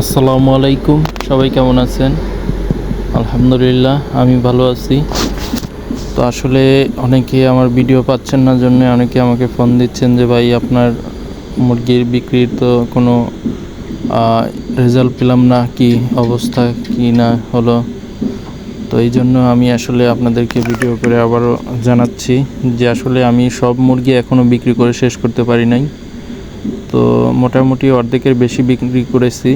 আসসালামু আলাইকুম। সবাই কেমন আছেন? আলহামদুলিল্লাহ, আমি ভালো আছি। তো আসলে অনেকে আমার ভিডিও পাচ্ছেন না জন্য অনেকে আমাকে ফোন দিচ্ছেন যে, ভাই, আপনার মুরগির বিক্রির তো কোনো রেজাল্ট পেলাম না। কি অবস্থা? কি না হলো? তো এই জন্য আমি আসলে আপনাদেরকে ভিডিও করে আবারও জানাচ্ছি যে, আসলে আমি সব মুরগি এখনও বিক্রি করে শেষ করতে পারি নাই। তো মোটামুটি অর্ধেকের বেশি বিক্রি করেছি।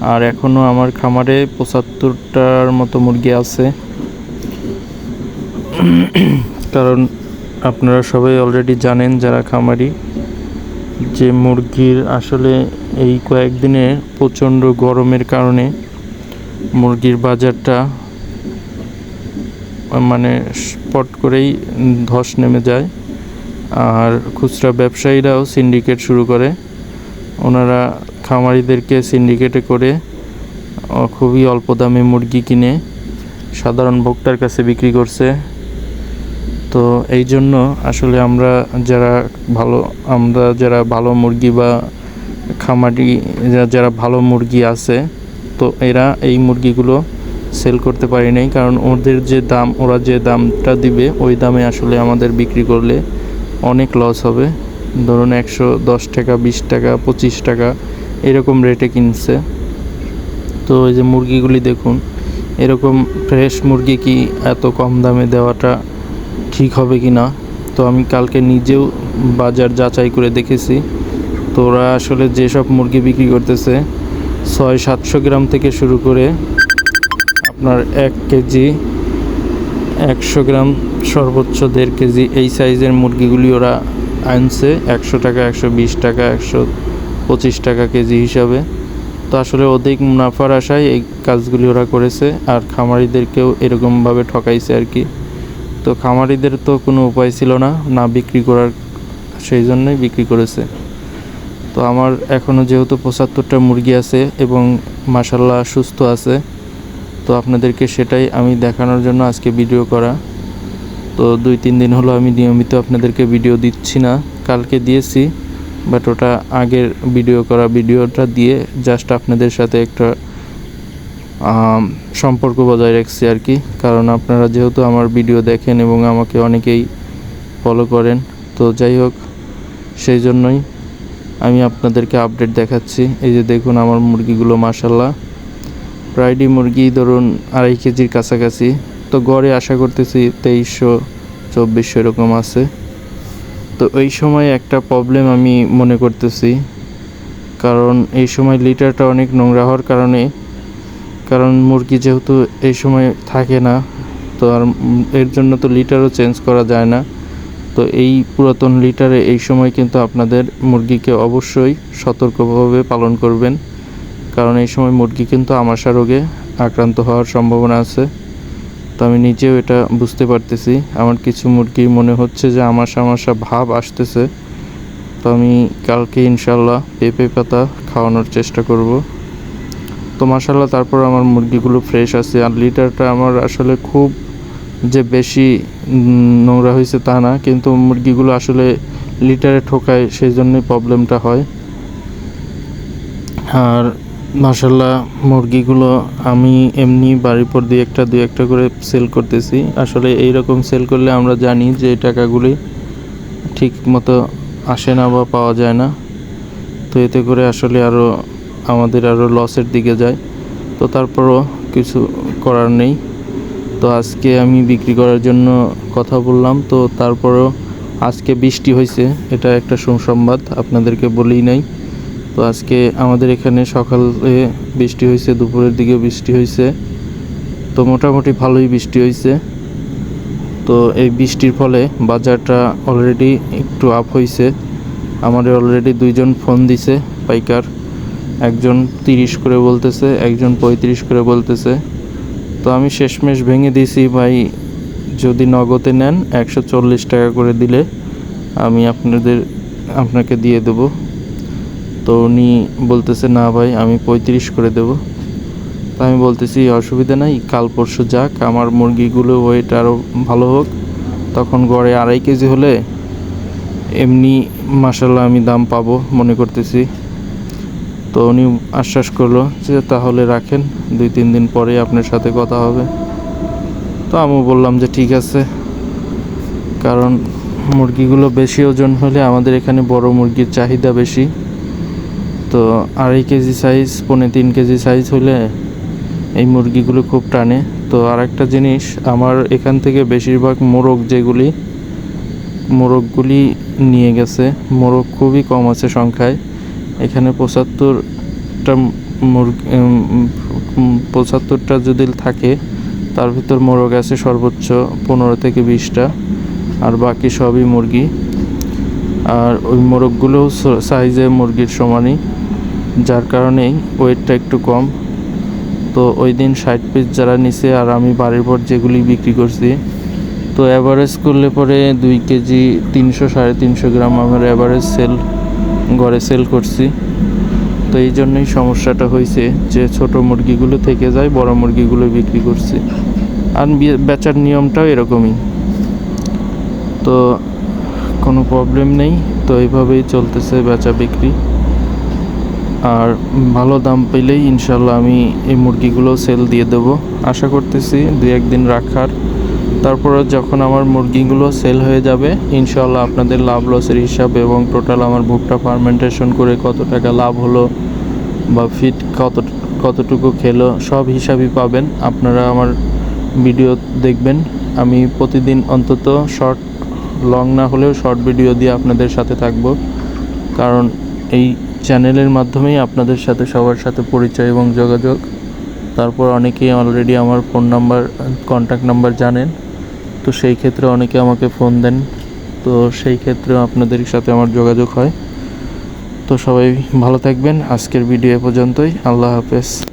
আর এখনও আমার খামারে পঁচাত্তরটার মতো মুরগি আছে। কারণ আপনারা সবাই অলরেডি জানেন যারা খামারি, যে মুরগির আসলে এই কয়েকদিনে প্রচণ্ড গরমের কারণে মুরগির বাজারটা মানে স্পট করেই ধস নেমে যায়। আর খুচরা ব্যবসায়ীরাও সিন্ডিকেট শুরু করে। ওনারা খামারিদেরকে সিন্ডিকেটে করে খুবই অল্প দামে মুরগি কিনে সাধারণ ভোক্তার কাছে বিক্রি করছে। তো এই জন্য আসলে আমরা যারা ভালো, আমরা যারা ভালো মুরগি বা খামারি যারা ভালো মুরগি আছে, তো এরা এই মুরগিগুলো সেল করতে পারি নাই। কারণ ওদের যে দাম, ওরা যে দামটা দিবে, ওই দামে আসলে আমাদের বিক্রি করলে অনেক লস হবে। ধরুন একশো দশ টাকা, বিশ টাকা, পঁচিশ টাকা এরকম রেটে কিনছে। তো এই যে মুরগিগুলি দেখুন, এরকম ফ্রেশ মুরগি কি এত কম দামে দেওয়াটা ঠিক হবে কি না? তো আমি কালকে নিজেও বাজার যাচাই করে দেখেছি। তো ওরা আসলে যেসব মুরগি বিক্রি করতেছে ছয় সাতশো গ্রাম থেকে শুরু করে আপনার এক কেজি, একশো গ্রাম সর্বোচ্চ দেড় কেজি এই সাইজের মুরগিগুলি ওরা আনছে। একশো টাকা, একশো বিশ টাকা, একশো পঁচিশ টাকা কেজি হিসাবে। তো আসলে অধিক মুনাফার আশায় এই কাজগুলি ওরা করেছে, আর খামারিদেরকেও এরকমভাবে ঠকাইছে আর কি। তো খামারিদের তো কোনো উপায় ছিল না না বিক্রি করার, সেই জন্যই বিক্রি করেছে। তো আমার এখনও যেহেতু পঁচাত্তরটা মুরগি আছে এবং মাসাল্লাহ সুস্থ আছে, তো আপনাদেরকে সেটাই আমি দেখানোর জন্য আজকে ভিডিও করা। তো দুই তিন দিন হলো আমি নিয়মিত আপনাদেরকে ভিডিও দিচ্ছি না, কালকে দিয়েছি। বাট ওটা আগের ভিডিও করা ভিডিওটা দিয়ে জাস্ট আপনাদের সাথে একটা সম্পর্ক বজায় রাখছি আর কি। কারণ আপনারা যেহেতু আমার ভিডিও দেখেন এবং আমাকে অনেকেই ফলো করেন, তো যাই হোক, সেই জন্যই আমি আপনাদেরকে আপডেট দেখাচ্ছি। এই যে দেখুন আমার মুরগিগুলো মাসাল্লাহ ফ্রাইডি মুরগি ধরুন আড়াই কেজির কাছাকাছি। তো গড়ে আশা করতেছি তেইশশো, চব্বিশশো এরকম আছে। তো এই সময় একটা প্রবলেম আমি মনে করতেছি। কারণ এই সময় লিটারটা অনেক নোংরা হওয়ার কারণে, কারণ মুরগি যেহেতু এই সময় থাকে না, তো আর এর জন্য তো লিটারও চেঞ্জ করা যায় না। তো এই পুরাতন লিটারে এই সময় কিন্তু আপনাদের মুরগিকে অবশ্যই সতর্কভাবে পালন করবেন। কারণ এই সময় মুরগি কিন্তু আমাশা রোগে আক্রান্ত হওয়ার সম্ভাবনা আছে। তো আমি নিজেও এটা বুঝতে পারতেছি। আমার কিছু মুরগি মনে হচ্ছে যে আমাশা আমাশা ভাব আসতেছে। তো আমি কালকে ইনশাল্লাহ পেঁপে পাতা খাওয়ানোর চেষ্টা করব। তো মাসাল্লাহ তারপর আমার মুরগিগুলো ফ্রেশ আছে। আর লিটারটা আমার আসলে খুব যে বেশি নোংরা হয়েছে তা না, কিন্তু মুরগিগুলো আসলে লিটারে ঠোকায়, সেই জন্যই প্রবলেমটা হয়। আর মাসাল্লাহ মুরগিগুলো আমি এমনি বাড়ির পর দুই একটা দুই একটা করে সেল করতেছি। আসলে এই রকম সেল করলে আমরা জানি যে টাকাগুলি ঠিক মতো আসে না বা পাওয়া যায় না। তো এতে করে আসলে আরও আমাদের আরও লসের দিকে যায়। তো তারপরও কিছু করার নেই। তো আজকে আমি বিক্রি করার জন্য কথা বললাম। তো তারপরও আজকে বৃষ্টি হয়েছে এটা একটা সুসংবাদ, আপনাদেরকে বলেই নাই। তো আজকে আমাদের এখানে সকালে বৃষ্টি হয়েছে, দুপুরের দিকে বৃষ্টি হয়েছে। তো মোটামুটি ভালোই বৃষ্টি হয়েছে। তো এই বৃষ্টির ফলে বাজারটা অলরেডি একটু আপ হয়েছে। আমাদের অলরেডি দুইজন ফোন দিছে, পাইকার। একজন তিরিশ করে বলতেছে, একজন পঁয়ত্রিশ করে বলতেছে। তো আমি শেষমেশ ভেঙে দিয়েছি, ভাই, যদি নগদে নেন একশো চল্লিশ টাকা করে দিলে আমি আপনাদের, আপনাকে দিয়ে দেবো। তো উনি বলতেছে, না ভাই, আমি পঁয়ত্রিশ করে দেবো। তো আমি বলতেছি, অসুবিধা নাই, কাল পরশু যাক, আমার মুরগিগুলো ওয়েট আরও ভালো হোক। তখন গড়ে আড়াই কেজি হলে এমনি মাসাল্লাহ আমি দাম পাবো মনে করতেছি। তো উনি আশ্বাস করল যে, তাহলে রাখেন, দুই তিন দিন পরে আপনার সাথে কথা হবে। তো আমি বললাম যে, ঠিক আছে। কারণ মুরগিগুলো বেশি ওজন হলে আমাদের এখানে বড় মুরগির চাহিদা বেশি। তো আড়াই কেজি সাইজ পৌনে তিন কেজি সাইজ হলে এই মুরগিগুলো খুব টানে। তো আরেকটা জিনিস, আমার এখান থেকে বেশিরভাগ মোরগ যেগুলি, মোরগগুলি নিয়ে গেছে। মোরগ খুবই কম আছে সংখ্যায়। এখানে পঁচাত্তরটা মুরগি পঁচাত্তরটা যদি থাকে, তার ভিতর মোরগ আছে সর্বোচ্চ পনেরো থেকে বিশটা। আর বাকি সবই মুরগি। আর ওই মোরগগুলোও সাইজে মুরগির সমানই। যার কারণেই ওয়েটটা একটু কম। তো ওই দিন ষাট পিস যারা নিছে আর আমি বাড়ির পর যেগুলি বিক্রি করছি, তো অ্যাভারেজ করলে পরে দুই কেজি তিনশো, সাড়ে তিনশো গ্রাম আমার অ্যাভারেজ সেল ঘরে সেল করছি। তো এই জন্যই সমস্যাটা হয়েছে যে ছোট মুরগিগুলো থেকে যায়, বড় মুরগিগুলো বিক্রি করছি। আর বেচার নিয়মটাও এরকমই। তো কোনো প্রবলেম নেই, তো এইভাবেই চলতেছে বেচা বিক্রি। আর ভালো দাম পেলেই ইনশাল্লাহ আমি এই মুরগিগুলো সেল দিয়ে দেব। আশা করতেছি দু একদিন রাখার। তারপরে যখন আমার মুরগিগুলো সেল হয়ে যাবে, ইনশাল্লাহ আপনাদের লাভ লসের হিসাব এবং টোটাল আমার ভুট্টা ফার্মেন্টেশন করে কত টাকা লাভ হলো বা ফিট কত, কতটুকু খেলো, সব হিসাবই পাবেন। আপনারা আমার ভিডিও দেখবেন। আমি প্রতিদিন অন্তত শর্ট লং না হলেও শর্ট ভিডিও দিয়ে আপনাদের সাথে থাকব। কারণ এই চ্যানেলের মাধ্যমেই আপনাদের সাথে সবার সাথে পরিচয় এবং যোগাযোগ। তারপর অনেকেই অলরেডি আমার ফোন নাম্বার কন্ট্যাক্ট নাম্বার জানেন। তো সেই ক্ষেত্রে অনেকে আমাকে ফোন দেন। তো সেই ক্ষেত্রেও আপনাদের সাথে আমার যোগাযোগ হয়। তো সবাই ভালো থাকবেন। আজকের ভিডিও পর্যন্তই। আল্লাহ হাফেজ।